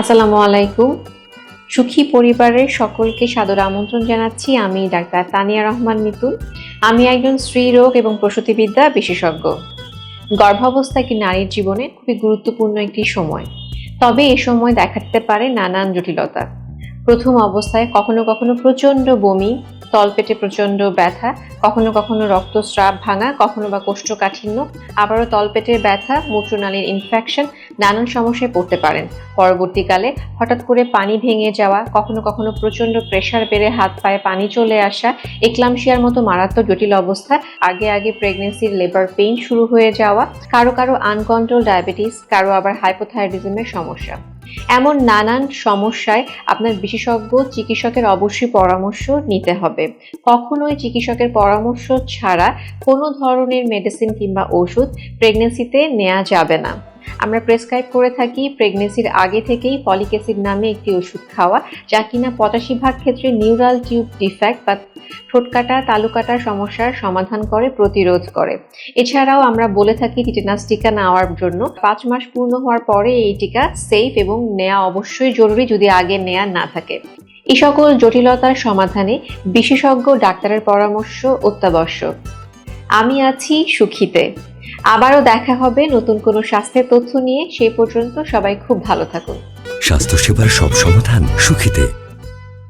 আসসালামু আলাইকুম। সুখী পরিবারের সকলকে সাদর আমন্ত্রণ জানাচ্ছি। আমি ডাক্তার তানিয়া রহমান মিতুল। আমি একজন স্ত্রী রোগ এবং প্রসূতিবিদ্যা বিশেষজ্ঞ। গর্ভাবস্থা একটি নারীর জীবনে খুবই গুরুত্বপূর্ণ একটি সময়। তবে এ সময় দেখা দিতে পারে নানান জটিলতা। প্রথম অবস্থায় কখনো কখনো প্রচণ্ড বমি, তলপেটে প্রচণ্ড ব্যথা, কখনো কখনো রক্তস্রাব ভাঙা, কখনো বা কোষ্ঠকাঠিন্য, আবারও তলপেটের ব্যথা, মূত্রনালীর ইনফেকশন নানান সমস্যায় পড়তে পারেন। পরবর্তীকালে হঠাৎ করে পানি ভেঙে যাওয়া, কখনো কখনো প্রচণ্ড প্রেশার বেড়ে হাত পায়ে পানি চলে আসা এক্লামশিয়ার মতো মারাত্মক জটিল অবস্থা, আগে আগে প্রেগনেন্সির লেবার পেইন শুরু হয়ে যাওয়া, কারও কারও আনকন্ট্রোল ডায়াবেটিস, কারও আবার হাইপোথাইরয়েডিজমের সমস্যা। এমন নানান সমস্যায় আপনার বিশেষজ্ঞ চিকিৎসকের অবশ্যই পরামর্শ নিতে হবে। কখনোই চিকিৎসকের পরামর্শ ছাড়া কোনো ধরনের মেডিসিন কিংবা ওষুধ প্রেগনেন্সিতে নেওয়া যাবে না। আমরা প্রেসক্রাইব করে থাকি প্রেগনেন্সির আগে থেকেই ফলিক অ্যাসিড নামে একটি ওষুধ খাওয়া, যা কিনা পঁচাশি ভাগ ক্ষেত্রে নিউরাল টিউব ডিফেক্ট বা ঠোঁটকাটা তালুকাটা সমস্যার সমাধান করে, প্রতিরোধ করে। এছাড়াও আমরা বলে থাকি টিটেনাস টিকা নেওয়ার জন্য। পাঁচ মাস পূর্ণ হওয়ার পরে এই টিকা সেফ এবং নেওয়া অবশ্যই জরুরি যদি আগে নেওয়া না থাকে। এই সকল জটিলতার সমাধানে বিশেষজ্ঞ, ডাক্তারের পরামর্শ অত্যাবশ্যক। আমি আছি সুখিতে। আবারও দেখা হবে নতুন কোনো স্বাস্থ্যের তথ্য নিয়ে। সেই পর্যন্ত সবাই খুব ভালো থাকুন। স্বাস্থ্যসেবার সব সমাধান সুখিতে